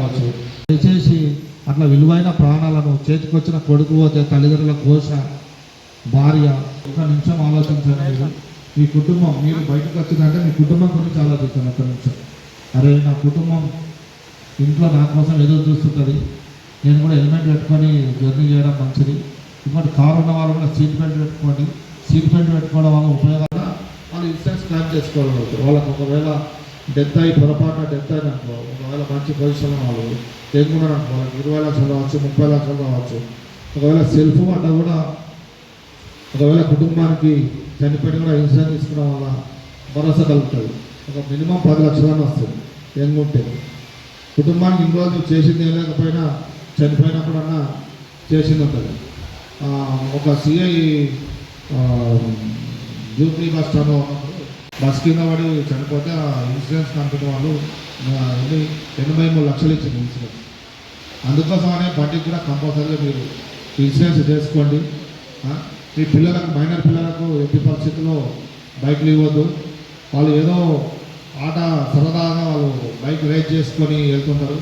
DCM దయచేసి అట్లా విలువైన ప్రాణాలను చేతికొచ్చిన కొడుకు పోతే తల్లిదండ్రుల ఘోష భార్య ఒక నిమిషం ఆలోచించండి. మీ కుటుంబం మీరు బయటకు వచ్చిందంటే మీ కుటుంబం గురించి ఆలోచించండి ఒక నిమిషం. అరే నా కుటుంబం ఇంట్లో నా కోసం ఎదురు చూస్తుంటుంది. నేను కూడా హెల్మెట్ పెట్టుకొని జర్నీ చేయడం మంచిది. ఇంకోటి కారు ఉన్న వాళ్ళు కూడా సీట్ బెల్ట్ పెట్టుకోండి. సీట్ బెల్ట్ పెట్టుకోవడం వల్ల ఉపయోగాలు. వాళ్ళు ఇన్సూరెన్స్ క్లెయిమ్ చేసుకోవాలి వాళ్ళకి ఒకవేళ డెత్ అయి పొరపాటున డెత్ అయిన ఒకవేళ మంచి పొజిషన్లో వాళ్ళు లేకుండా అనుకో వాళ్ళకి ఇరవై లక్షలు రావచ్చు ముప్పై లక్షలు రావచ్చు. ఒకవేళ సెల్ఫ్ అట్లా కూడా ఒకవేళ కుటుంబానికి చనిపోయిన కూడా ఇన్సూరెన్స్ తీసుకోవడం వల్ల భరోసా కలుగుతుంది. ఒక మినిమం పది లక్షలని వస్తుంది ఎంగుంటే కుటుంబానికి ఇన్ని రోజులు చేసింది లేకపోయినా చనిపోయినప్పుడన్నా చేసింది ఉంటుంది. ఒక సిఐ జూబ్లీ బస్ స్టాండ్లో ఉన్నప్పుడు బస్ కింద పడి చనిపోతే ఆ ఇన్సూరెన్స్ కంపెనీ వాళ్ళు ఎనభై మూడు లక్షలు ఇచ్చింది ఇన్సూరెన్స్. అందుకోసమనే బండికి కూడా కంపల్సరీగా మీరు ఇన్సూరెన్స్ చేసుకోండి. మీ పిల్లలకు మైనర్ పిల్లలకు ఎట్టి పరిస్థితుల్లో బైక్లు ఇవ్వద్దు. వాళ్ళు ఏదో ఆట సరదాగా వాళ్ళు బైక్ రైడ్ చేసుకొని వెళ్తుంటారు.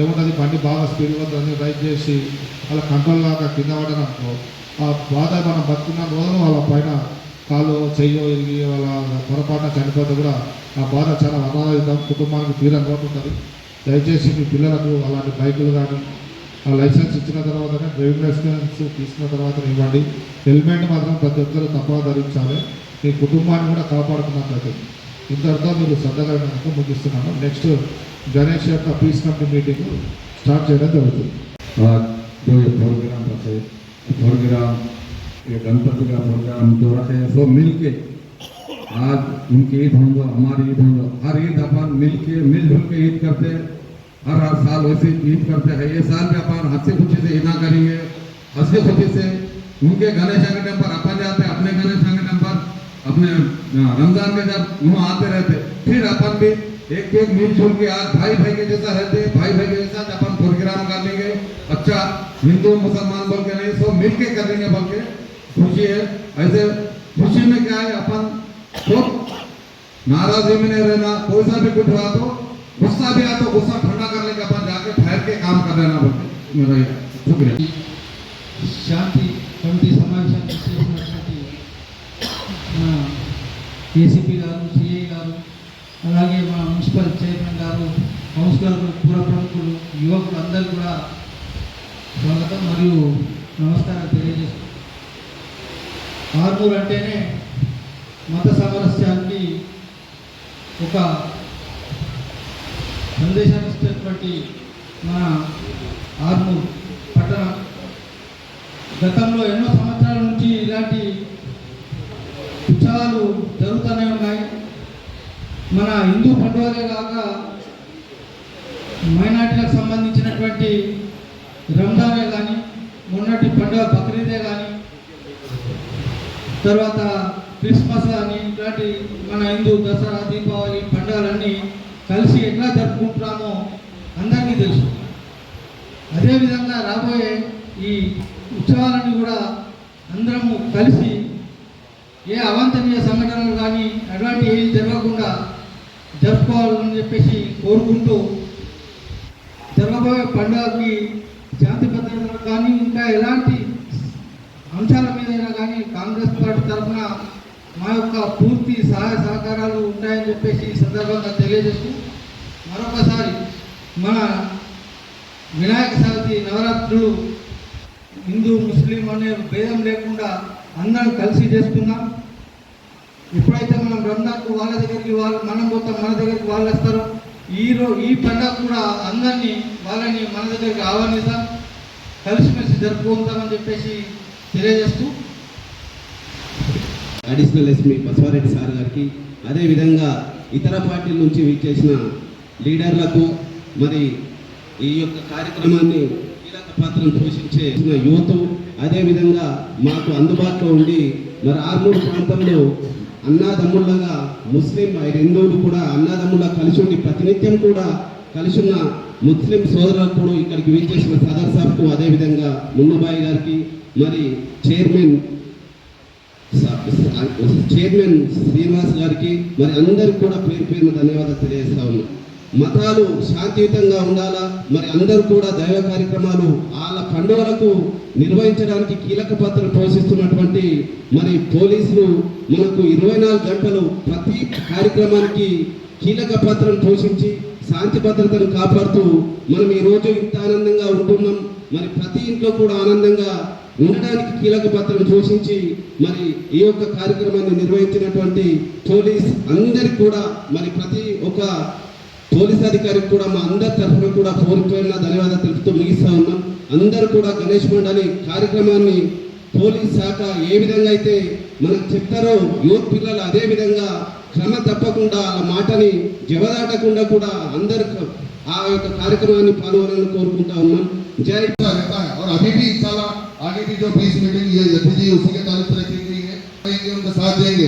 ఏముంటుంది? బండి బాగా స్పీడ్ వద్దని రైడ్ చేసి వాళ్ళ కంట్రోల్ కాక కింద పడననుకో ఆ బాధ మనం బతుకున్న రోజులు వాళ్ళ పైన కాలు చెయ్యో ఇరిగి వాళ్ళ పొరపాటున చనిపోతే కూడా ఆ బాధ చాలా అనారోగ్యం కుటుంబానికి తీరం పోతుంటుంది దయచేసి మీ పిల్లలకు అలాంటి బైకులు కానీ ఆ లైసెన్స్ ఇచ్చిన తర్వాతనే డ్రైవింగ్ లైసెన్స్ తీసుకున్న తర్వాత ఇవ్వండి. హెల్మెట్ మాత్రం ప్రతి ఒక్కరూ తప్ప ధరించాలి. మీ కుటుంబాన్ని కూడా కాపాడుకున్నట్లయితే. ఇంతటితో మీరు శ్రద్ధగా ముగిస్తున్నాను. నెక్స్ట్ గణేష్ యొక్క పీస్ కమిటీ మీటింగ్ స్టార్ట్ చేయడం జరుగుతుంది. ప్రోగ్రామ్ ప్రోగ్రామ్ ये गणपति का प्रोग्राम हैं, सब मिल के आज उनकी ईद होंगे, हमारी ईद होंगे। हर ईद अपन मिल के मिलजुल के ईद करते हैं। हर हर साल वैसे ईद करते हैं। ये साल भी अपन हँसी खुशी से ईदा करेंगे। हँसी खुशी से उनके गणेश टाइम पर अपन जाते हैं, अपने गणेश टाइम पर, अपने रमज़ान के जब वहाँ आते रहते, फिर अपन भी एक एक मिलजुल के आज भाई भाई के जैसा रहते भाई भाई के जैसा अपन प्रोग्राम कर लेंगे। अच्छा हिंदू, मुसलमान बोल के नहीं, सब मिल के कर लेंगे बोल के। खुशी है ऐसे खुशी में क्या है अपन खुद नाराजगी में नहीं रहना कोई सा भी कुछ हुआ तो गुस्सा भी आया तो गुस्सा ठंडा कर लेंगे अपन जाके ठहर के काम कर लेना बोल के मेरा ये शुक्रिया శాంతి కమిటీ సమావేశాన్ని చేసినటువంటి మన ఏసీపీ గారు సిఐ గారు అలాగే మన మున్సిపల్ చైర్మన్ గారు కౌన్సిలర్లు పుర ప్రముఖులు యువకులు అందరూ కూడా స్వాగతం మరియు నమస్కారం తెలియజేస్తున్నాం ఆర్మూర్ అంటేనే మత సామరస్యానికి ఒక సందేశాన్ని ఇచ్చినటువంటి మన ఆర్మూర్ పట్టణం. గతంలో ఎన్నో సంవత్సరాల నుంచి ఇలాంటి ఉత్సవాలు జరుగుతూనే ఉన్నాయి. మన హిందూ పండుగలే కాక మైనార్టీలకు సంబంధించినటువంటి రంజానే కానీ మొన్నటి పండుగ బక్రీదే కానీ తర్వాత క్రిస్మస్ కానీ ఇలాంటి మన హిందూ దసరా దీపావళి పండుగలన్నీ కలిసి ఎట్లా జరుపుకుంటున్నామో అందరికీ తెలుసు. అదేవిధంగా రాబోయే ఈ ఉత్సవాలన్నీ కూడా అందరము కలిసి ఏ అవాంతనీయ సంఘటనలు కానీ అటువంటి ఏవి జరగకుండా జరుపుకోవాలని చెప్పేసి కోరుకుంటూ జరగబోయే పండుగకి శాంతి భద్రతలు కానీ ఇంకా ఎలాంటి అంశాల మీదైనా కానీ కాంగ్రెస్ పార్టీ తరఫున మా యొక్క పూర్తి సహాయ సహకారాలు ఉంటాయని చెప్పేసి ఈ సందర్భంగా తెలియజేస్తూ మరొకసారి మన వినాయక చవితి నవరాత్రులు హిందూ ముస్లిం అనే భేదం లేకుండా అందరం కలిసి చేసుకుందాం. ఎప్పుడైతే మనం రంజాన్కు వాళ్ళ దగ్గరికి వాళ్ళు మనం పోతాం మన దగ్గరికి వాళ్ళు వస్తారో ఈ ఈ పండుగ కూడా అందరినీ వాళ్ళని మన దగ్గరికి ఆహ్వానిద్దాం కలిసిమెలిసి జరుపుకుంటామని చెప్పేసి తెలియజేస్తూ అడిషనల్ ఎస్పీ బసవారెడ్డి సార్ గారికి అదేవిధంగా ఇతర పార్టీల నుంచి విచ్చేసిన లీడర్లకు మరి ఈ యొక్క కార్యక్రమాన్ని కీలక పాత్రను పోషించే యువత అదేవిధంగా మాకు అందుబాటులో ఉండి మరి ఆర్మూరు ప్రాంతంలో అన్నాదమ్ముళ్ళగా ముస్లిం హిందువులు కూడా అన్నాదమ్ముళ్ళ కలిసి ఉండి ప్రతినిత్యం కూడా కలిసి ఉన్న ముస్లిం సోదరులకు కూడా ఇక్కడికి విచ్చేసిన సదర్ సాబ్కు అదేవిధంగా మున్నబాయి గారికి మరి చైర్మన్ చైర్మన్ శ్రీనివాస్ గారికి మరి అందరికి కూడా పేరు పేరున ధన్యవాదాలు తెలియజేస్తా ఉన్నాం. మతాలు శాంతియుతంగా ఉండాలా? మరి అందరూ కూడా దైవ కార్యక్రమాలు వాళ్ళ పండుగలకు నిర్వహించడానికి కీలక పాత్ర పోషిస్తున్నటువంటి మరి పోలీసులు మనకు ఇరవై నాలుగు గంటలు ప్రతి కార్యక్రమానికి కీలక పాత్రను పోషించి శాంతి భద్రతను కాపాడుతూ మనం ఈ రోజు ఇంత ఆనందంగా ఉంటున్నాం. మరి ప్రతి ఇంట్లో కూడా ఆనందంగా ఉండడానికి కీలక పాత్రను పోషించి మరి ఈ యొక్క కార్యక్రమాన్ని నిర్వహించినటువంటి పోలీస్ అందరికి కూడా మరి ప్రతి ఒక్క పోలీస్ అధికారికి కూడా మా అందరి తరఫున కూడా కోరిపోయిన ధన్యవాదాలు తెలుపుతూ ముగిస్తా ఉన్నాం. అందరూ కూడా గణేష్ మండలి కార్యక్రమాన్ని పోలీస్ శాఖ ఏ విధంగా అయితే మనకు చెప్తారో యువత్ పిల్లలు అదే విధంగా క్రమ తప్పకుండా ఆ మాటని జవదాటకుండా కూడా అందరు ఆ యొక్క కార్యక్రమాన్ని పాల్గొనాలని కోరుకుంటా ఉన్నాం జై अच्छा रहता है और अभी भी इंशाल्लाह आगे भी जो बीस मीटिंग ये जी उसी के ताल्लुक से रखी गई है रहेंगे, उनका साथ देंगे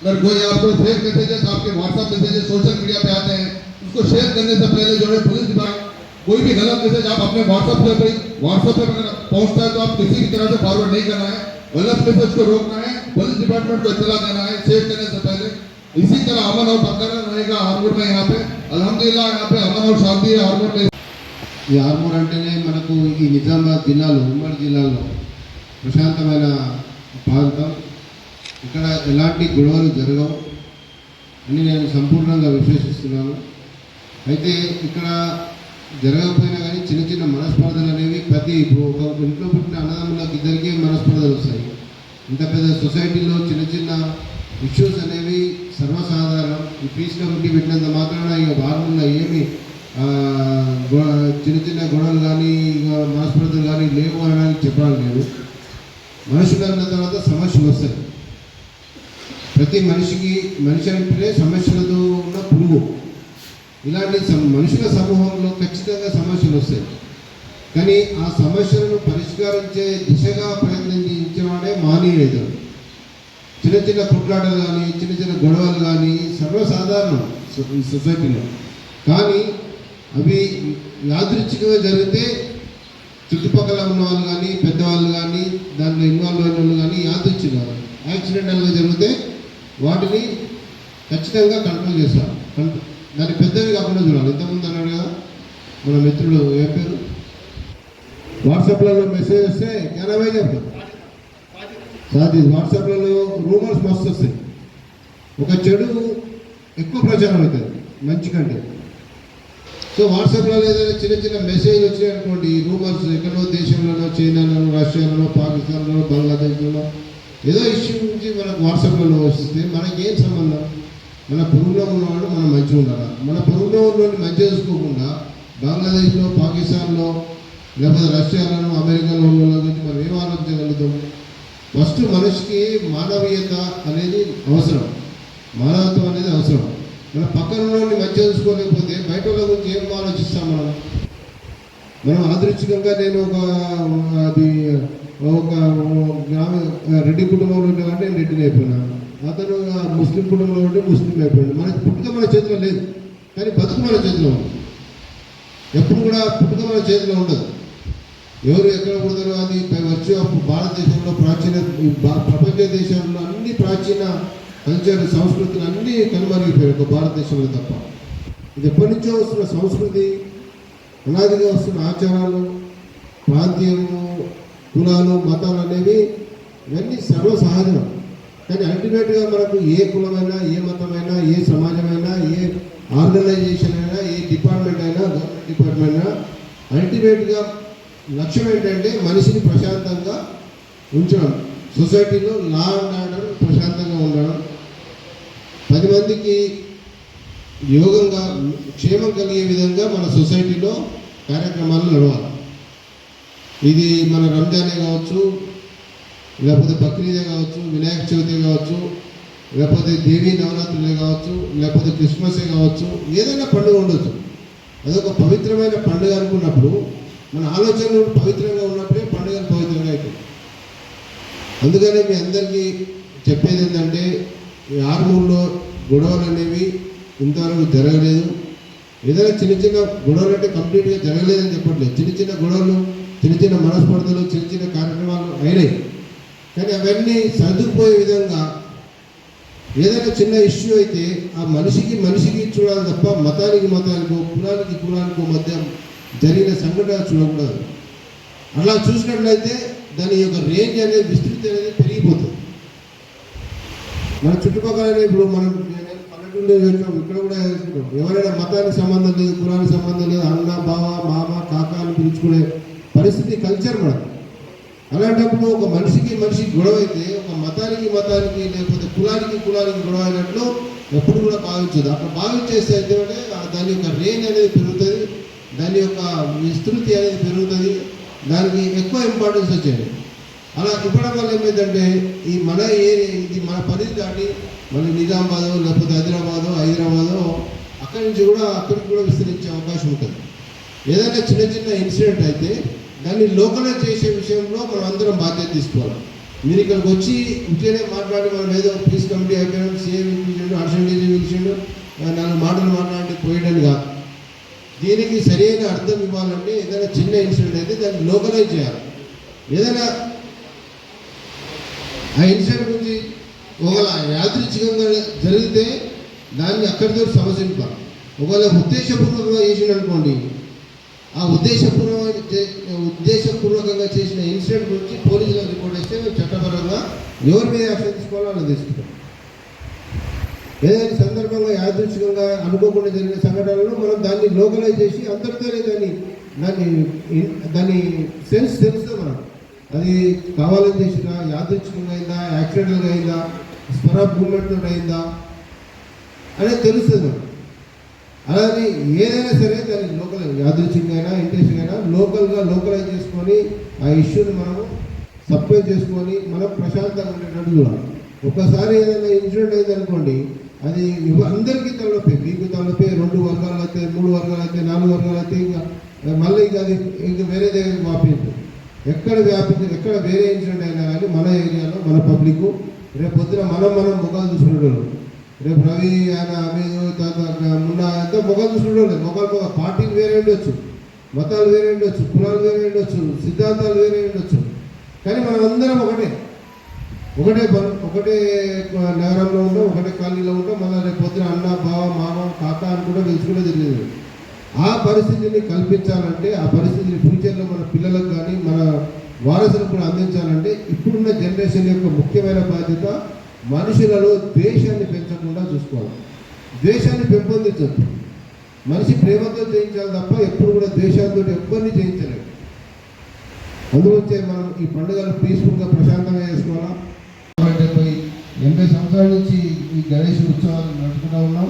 अगर कोई आपको फेक मैसेजेस आपके व्हाट्सएप मैसेजेस सोशल मीडिया पे आते हैं उसको शेयर करने से पहले जो है पुलिस विभाग कोई भी गलत मैसेज आप अपने व्हाट्सएप पे पे व्हाट्सएप पे अगर पहुंचता है तो आप किसी भी तरह से फॉरवर्ड नहीं करना है गलत मैसेज को रोकना है पुलिस डिपार्टमेंट को इतला देना है शेयर करने से पहले इसी तरह अमन और बरकरार रहेगा हारमोर में यहाँ पे अल्हम्दुलिल्लाह यहाँ पे अमन और शांति है हारमोर में ఈ ఆర్మూర్ అంటేనే మనకు ఈ నిజామాబాద్ జిల్లాలో ఉమ్మడి జిల్లాలో ప్రశాంతమైన ప్రాంతం ఇక్కడ ఎలాంటి గొడవలు జరగవు అని నేను సంపూర్ణంగా విశ్వసిస్తున్నాను అయితే ఇక్కడ జరగకపోయినా కానీ చిన్న చిన్న మనస్పర్ధలు అనేవి ప్రతి ఇప్పుడు ఒక ఇంట్లో పుట్టిన అన్నదమ్ములకు ఇద్దరికీ మనస్పర్ధలు వస్తాయి ఇంత పెద్ద సొసైటీలో చిన్న చిన్న ఇష్యూస్ అనేవి సర్వసాధారణం. ఈ పీస్ కమిటీ పెట్టినంత మాత్రాన ఇక భారతంలో ఏమి చిన్న చిన్న గొడవలు కానీ ఇక మనస్పర్ధలు కానీ లేవు అనడానికి చెప్పడం లేదు మనుషులు అన్న తర్వాత సమస్యలు వస్తాయి. ప్రతి మనిషికి మనిషి అంటేనే సమస్యలతో ఉన్న పురుగు. ఇలాంటి సమ- మనుషుల సమూహంలో ఖచ్చితంగా సమస్యలు వస్తాయి. కానీ ఆ సమస్యలను పరిష్కరించే దిశగా ప్రయత్నించేవాడే మానవీయుడు. చిన్న చిన్న కుట్లాటలు కానీ చిన్న చిన్న గొడవలు కానీ సర్వసాధారణం సొసైటీలో. కానీ అవి యాదృచ్ఛికంగా జరిగితే చుట్టుపక్కల ఉన్న వాళ్ళు కానీ పెద్దవాళ్ళు కానీ దాంట్లో ఇన్వాల్వ్ అయిన వాళ్ళు కానీ యాదృచ్ఛికంగా యాక్సిడెంటల్గా జరిగితే వాటిని ఖచ్చితంగా కంట్రోల్ చేస్తారు. కంట్రోల్ దాన్ని పెద్దవి కాకుండా చూడాలి. ఇంతకుముందు అన్నాడు కదా మన మిత్రుడు ఏ పేరు? వాట్సాప్లలో మెసేజ్ వస్తే ఎనభై చెప్తాం సాధి వాట్సాప్లలో రూమర్స్ మస్తు వస్తాయి. ఒక చెడు ఎక్కువ ప్రచారం అవుతుంది మంచి కంటే. సో వాట్సాప్లో ఏదైనా చిన్న చిన్న మెసేజ్ వచ్చినాయనుకోండి రూమర్స్ ఎక్కడో దేశంలోనో చైనాలోనో రష్యాలోనో పాకిస్తాన్లోనో బంగ్లాదేశ్లోనో ఏదో ఇష్యూ నుంచి మనకు వాట్సాప్లలో వస్తే మనకి ఏం సంబంధం? మన పొరుగులో ఉన్నవాళ్ళు మనం మంచిగా ఉండాలి? మన పొరుగులో ఉన్నవాడిని మంచిగా చూసుకోకుండా బంగ్లాదేశ్లో పాకిస్తాన్లో లేకపోతే రష్యాలోనో అమెరికాలో ఉన్న వాళ్ళ గురించి మనం ఏం ఆలోచించగలుగుతాం ఫస్ట్ మనిషికి మానవీయత అనేది అవసరం. మానవత్వం అనేది అవసరం. మన పక్కన ఉన్నవాడిని మంచిగా చూసుకోలేకపోతే బయట వాళ్ళ గురించి ఏం ఆలోచిస్తాం మనం? మనం ఆదృచ్ఛికంగా నేను ఒక అది ఒక గ్రామ రెడ్డి కుటుంబంలో ఉండేవాడిని నేను రెడ్డిని అయిపోయినాను అతను ముస్లిం కుటుంబంలో ఉంటే ముస్లిం అయిపోయాడు. మనకి పుట్టుక మన చేతిలో లేదు. కానీ బతుకు మన చేతిలో ఉంది. ఎప్పుడు కూడా పుట్టుక మన చేతిలో ఉండదు. ఎవరు ఎక్కడ పుడతారో అది వచ్చి అప్పుడు భారతదేశంలో ప్రాచీన భా- ప్రపంచ దేశంలో అన్ని ప్రాచీన కల్చర్ సంస్కృతులు అన్నీ కనుమరిగిపోయాయి ఒక భారతదేశంలో తప్ప. ఇది ఎప్పటి నుంచో వస్తున్న సంస్కృతి అనాదిగా వస్తున్న ఆచారాలు ప్రాంతీయము కులాలు మతాలు అనేవి ఇవన్నీ సర్వసహజం కానీ అల్టిమేట్గా మనకు ఏ కులమైనా ఏ మతమైనా ఏ సమాజమైనా ఏ ఆర్గనైజేషన్ అయినా ఏ డిపార్ట్మెంట్ అయినా గవర్నమెంట్ డిపార్ట్మెంట్ అయినా అల్టిమేట్గా లక్ష్యం ఏంటంటే మనిషిని ప్రశాంతంగా ఉంచడం. సొసైటీలో లా అండ్ ఆర్డర్ ప్రశాంతంగా ఉండడం. పది మందికి యోగంగా క్షేమం కలిగే విధంగా మన సొసైటీలో కార్యక్రమాలు నడవాలి. ఇది మన రంజానే కావచ్చు లేకపోతే బక్రీదే కావచ్చు వినాయక చవితి కావచ్చు లేకపోతే దేవీ నవరాత్రులే కావచ్చు లేకపోతే క్రిస్మసే కావచ్చు ఏదైనా పండుగ ఉండొచ్చు. అదొక పవిత్రమైన పండుగ అనుకున్నప్పుడు మన ఆలోచనలు పవిత్రంగా ఉన్నప్పుడే పండుగలు పవిత్రంగా అవుతాయి అందుకనే మీ అందరికీ చెప్పేది ఏంటంటే ఈ ఆర్మూర్లో గొడవలు అనేవి ఇంతవరకు జరగలేదు. ఏదైనా చిన్న చిన్న గొడవలు అంటే కంప్లీట్గా జరగలేదని చెప్పట్లేదు. చిన్న చిన్న గొడవలు చిన్న చిన్న మనస్పర్ధలు చిన్న చిన్న కార్యక్రమాలు అయినాయి. కానీ అవన్నీ సర్దుకుపోయే విధంగా ఏదైనా చిన్న ఇష్యూ అయితే ఆ మనిషికి మనిషికి చూడాలి తప్ప మతానికి మతానికో కులానికి కులానికో మధ్య జరిగిన సంఘటన చూడకూడదు. అలా చూసినట్లయితే దాని యొక్క రేంజ్ అనేది విస్తృతి అనేది పెరిగిపోతుంది. మన చుట్టుపక్కల ఇప్పుడు మనం పల్లెటూరు ఇక్కడ కూడా వేసుకుంటాం ఎవరైనా మతానికి సంబంధం లేదు కులానికి సంబంధం లేదు అన్న బావ మామ కాక అని పిలుచుకునే పరిస్థితి కల్చర్ మనకు అలాంటప్పుడు ఒక మనిషికి మనిషికి గొడవ అయితే ఒక మతానికి మతానికి లేకపోతే కులానికి కులానికి గొడవ అయినట్లు ఎప్పుడు కూడా భావించదు. అక్కడ భావించేస్తే అయితే దాని యొక్క రేంజ్ అనేది దాని యొక్క విస్తృతి అనేది పెరుగుతుంది. దానికి ఎక్కువ ఇంపార్టెన్స్ వచ్చేది. అలా ఇవ్వడం వల్ల ఏమైందంటే ఈ మన ఏరియా ఇది మన పరిధి దాటి మన నిజామాబాదు లేకపోతే హైదరాబాదు హైదరాబాదు అక్కడి నుంచి కూడా అక్కడికి కూడా విస్తరించే అవకాశం ఉంటుంది. ఏదైనా చిన్న చిన్న ఇన్సిడెంట్ అయితే దాన్ని లోకలైజ్ చేసే విషయంలో మనం అందరం బాధ్యత తీసుకోవాలి. మీరు ఇక్కడికి వచ్చి ఇంట్లోనే మాట్లాడి మనం ఏదో పీస్ కమిటీ అయిపోయాం సీఎం పిలిచిండు అర్సెంటేజ్ పిలిచిండు నాలుగు మాటలు మాట్లాడి పోయడం కాదు. దీనికి సరైన అర్థం ఇవ్వాలంటే ఏదైనా చిన్న ఇన్సిడెంట్ అయితే దాన్ని లోకలైజ్ చేయాలి. ఏదైనా ఆ ఇన్సిడెంట్ గురించి ఒకవేళ యాదృచ్ఛికంగా జరిగితే దాన్ని అక్కడితో సమస్యింపాలి ఒకవేళ ఉద్దేశపూర్వకంగా చేసిండు అనుకోండి ఆ ఉద్దేశపూర్వక ఉద్దేశపూర్వకంగా చేసిన ఇన్సిడెంట్ గురించి పోలీసులకు రిపోర్ట్ ఇస్తే చట్టపరంగా ఎవరి మీద యాక్షన్ తీసుకోవాలో అలా తీసుకుంటాం ఏదైనా సందర్భంగా యాదృచ్ఛికంగా అనుకోకుండా జరిగిన సంఘటనలను మనం దాన్ని లోకలైజ్ చేసి అందరితోనే దాన్ని దాన్ని దాన్ని సెన్స్ తెలుస్తుంది మనం. అది కావాలని చేసిన యాదృచ్ఛికంగా అయిందా యాక్సిడెంటల్గా అయిందా స్వర మూమెంట్తో అయిందా అనేది తెలుస్తుంది అలాగే ఏదైనా సరే దాన్ని లోకల్ యాదృచ్ఛికంగా అయినా ఇంట్రెస్టింగ్ అయినా లోకల్గా లోకలైజ్ చేసుకొని ఆ ఇష్యూని మనము సప్లై చేసుకొని మనం ప్రశాంతంగా ఉండేటట్టు చూడాలి. ఒకసారి ఏదైనా ఇన్సిడెంట్ అయింది అనుకోండి అది అందరికీ తలనొప్పి. మీకు తలనొప్పి రెండు వర్గాలు అయితే మూడు వర్గాలు అయితే నాలుగు వర్గాలు అయితే ఇంకా మళ్ళీ ఇంకా అది ఇంకా వేరే దగ్గరికి వ్యాపించదు ఎక్కడ వ్యాపించదు ఎక్కడ వేరే ఇన్సిడెంట్ అయినా కానీ మన ఏరియాలో మన పబ్లిక్ రేపు పొద్దున మనం మనం ముఖాలు చూసుకుంటారు రేపు రవి ఆయన అమీదు తర్వాత మున్నా అంతా ముఖాలు చూసుకుంటారు ముఖాలు ముఖ పార్టీలు వేరే ఉండొచ్చు. మతాలు వేరే ఉండొచ్చు. కులాలు వేరే ఉండొచ్చు. సిద్ధాంతాలు వేరే ఉండొచ్చు. కానీ మనం అందరం ఒకటే. ఒకటే ఒకటే నగరంలో ఉంటాం ఒకటే కాలనీలో ఉంటాం మళ్ళీ రేపు పొద్దున అన్న బావ మామ తాత అని కూడా తెలుసుకునే తెలియదు ఆ పరిస్థితిని కల్పించాలంటే ఆ పరిస్థితిని ఫ్యూచర్లో మన పిల్లలకు కానీ మన వారసులకు కూడా అందించాలంటే ఇప్పుడున్న జనరేషన్ యొక్క ముఖ్యమైన బాధ్యత మనుషులలో ద్వేషాన్ని పెంచకుండా చూసుకోవాలి. ద్వేషాన్ని పెంపొందించద్దు. మనిషి ప్రేమతో జయించాలి తప్ప ఎప్పుడు కూడా ద్వేషాలతో ఎవరిని జయించలేదు అందువచ్చే మనం ఈ పండుగలు పీస్ఫుల్గా ప్రశాంతంగా చేసుకోవాలా? ఎనభై సంవత్సరాల నుంచి ఈ గణేష్ ఉత్సవాలు నడుపుకుంటూ ఉన్నాం.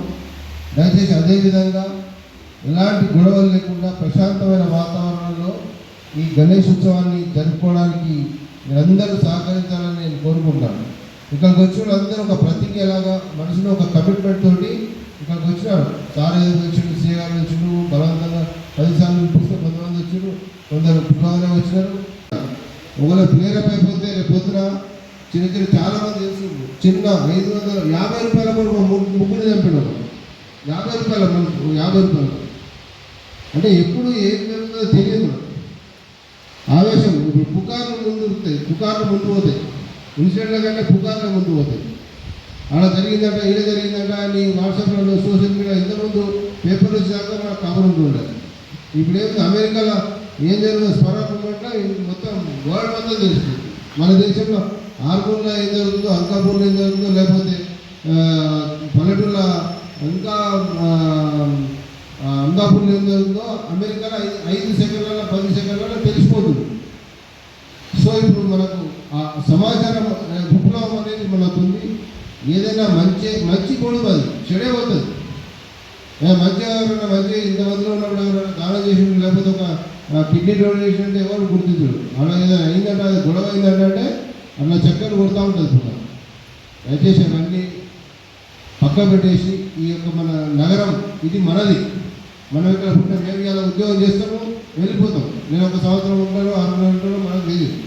దయచేసి అదేవిధంగా ఎలాంటి గొడవలు లేకుండా ప్రశాంతమైన వాతావరణంలో ఈ గణేష్ ఉత్సవాన్ని జరుపుకోవడానికి మీరందరూ సహకరించాలని నేను కోరుకుంటాను. ఇక్కడికి వచ్చిన అందరూ ఒక ప్రతిజ్ఞలాగా మనసులో ఒక కమిట్మెంట్ తోటి ఇక్కడికి వచ్చినారు. సార్ ఏదో వచ్చిండు సీ గారు వచ్చిండు బలవంతంగా పదిసార్లు పిలిపిస్తే కొంతమంది వచ్చిండు కొందరు పుట్టిన వచ్చినారు. ఒకవేళ ప్లేరప్ అయిపోతే రేపు పొద్దున చిన్న చిన్న చాలా మంది తెలుసు. చిన్న ఐదు వందల యాభై రూపాయల కొరకు ము- ముగ్గురు చంపినారు యాభై రూపాయల మనకు యాభై రూపాయలు. అంటే ఎప్పుడు ఏం జరుగుతుందో తెలియదు ఆవేశం ఇప్పుడు పుకార్లు ముందు ఉంటాయి. పుకార్లు ముందు పోతాయి. ఇన్సిడెంట్ల కంటే పుకార్లు ముందు పోతాయి. అలా జరిగిందంట ఇలా జరిగిందంట అని వాట్సాప్లో సోషల్ మీడియా ఇంతకుముందు పేపర్లు వచ్చాక మనకు కవర్ ఉంటుండే ఇప్పుడు ఏమి అమెరికాలో ఏం జరుగుతుందో స్వరాపమంటే మొత్తం వరల్డ్ మొత్తం తెలుస్తుంది. మన దేశంలో ఆర్మూర్లో ఏం జరుగుతుందో అంకాపూర్లో ఏం జరుగుతుందో లేకపోతే ఆ, పల్లెటూరులో ఇంకా ఆ, అందాపూర్లో ఏం జరుగుతుందో అమెరికాలో ఐదు ఐదు సెకండ్లలో పది సెకండ్లలో తెలిసిపోతుంది. సో ఇప్పుడు మనకు ఆ సమాచారం విప్లవం అనేది మనకు ఉంది ఏదైనా మంచి మంచి కూడా అది చెడే పోతుంది. ఏ మంచిగా ఎవరైనా మంచి ఇంతమందిలో ఉన్నప్పుడు ఎవరైనా దానం చేసిండు లేకపోతే ఒక కిడ్నీ డొనేషన్ అంటే ఎవరు గుర్తించడు అలా ఏదైనా అయిందంటే అది గొడవ అయిందంటే అలా చక్కలు కొడతా ఉంటుంది దయచేసి అవన్నీ పక్క పెట్టేసి ఈ యొక్క మన నగరం ఇది మనది. మనం ఇక్కడ పుట్టిన మేము ఇలా ఉద్యోగం చేస్తాము వెళ్ళిపోతాం. నేను ఒక సంవత్సరం ఉంటాను ఆరు నెలలు ఉంటాను మనకు తెలియదు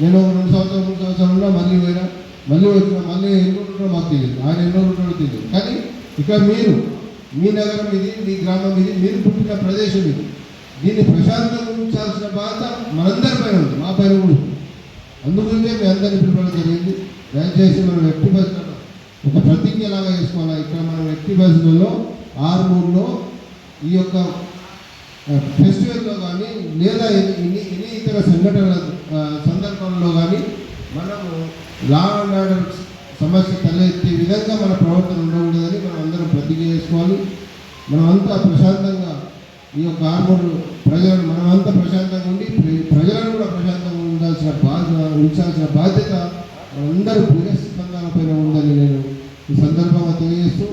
నేను ఒక రెండు సంవత్సరాలు మూడు సంవత్సరాలు ఉన్నా మళ్ళీ పోయినా మళ్ళీ వచ్చిన మళ్ళీ ఎన్ని ఉంటాడో మాకు తెలియదు ఆయన ఎన్ని ఉంటాడో తెలియదు కానీ ఇక్కడ మీరు మీ నగరం ఇది మీ గ్రామం ఇది మీరు పుట్టిన ప్రదేశం ఇది. దీన్ని ప్రశాంతంగా ఉంచాల్సిన బాధ మనందరిపైన ఉంది మా పైన కూడా ఉంది. మీ అందరినీ పిలవడం జరిగింది దయచేసి మనం ఎట్టి బస్సులలో ఒక ప్రతిజ్ఞ లాగా చేసుకోవాలి ఇక్కడ మనం ఎట్టి ఆరు మూడులో ఈ యొక్క ఫెస్టివల్లో కానీ లేదా ఎన్ని ఎన్ని- ఇతర సంఘటనల సందర్భంలో కానీ మనము లా అండ్ ఆర్డర్ సమస్య తలెత్తే విధంగా మన ప్రవర్తన ఉండకూడదని మనం అందరం ప్రతిజ్ఞ చేసుకోవాలి మనమంతా ప్రశాంతంగా ఈ యొక్క ఆర్మూరు ప్రజలను మనమంతా ప్రశాంతంగా ఉండి ప్రజలను కూడా ప్రశాంతంగా ఉండాల్సిన బాధ ఉంచాల్సిన బాధ్యత మనందరూ ప్రజాస్పందన పైన ఉందని నేను ఈ సందర్భంగా తెలియజేస్తూ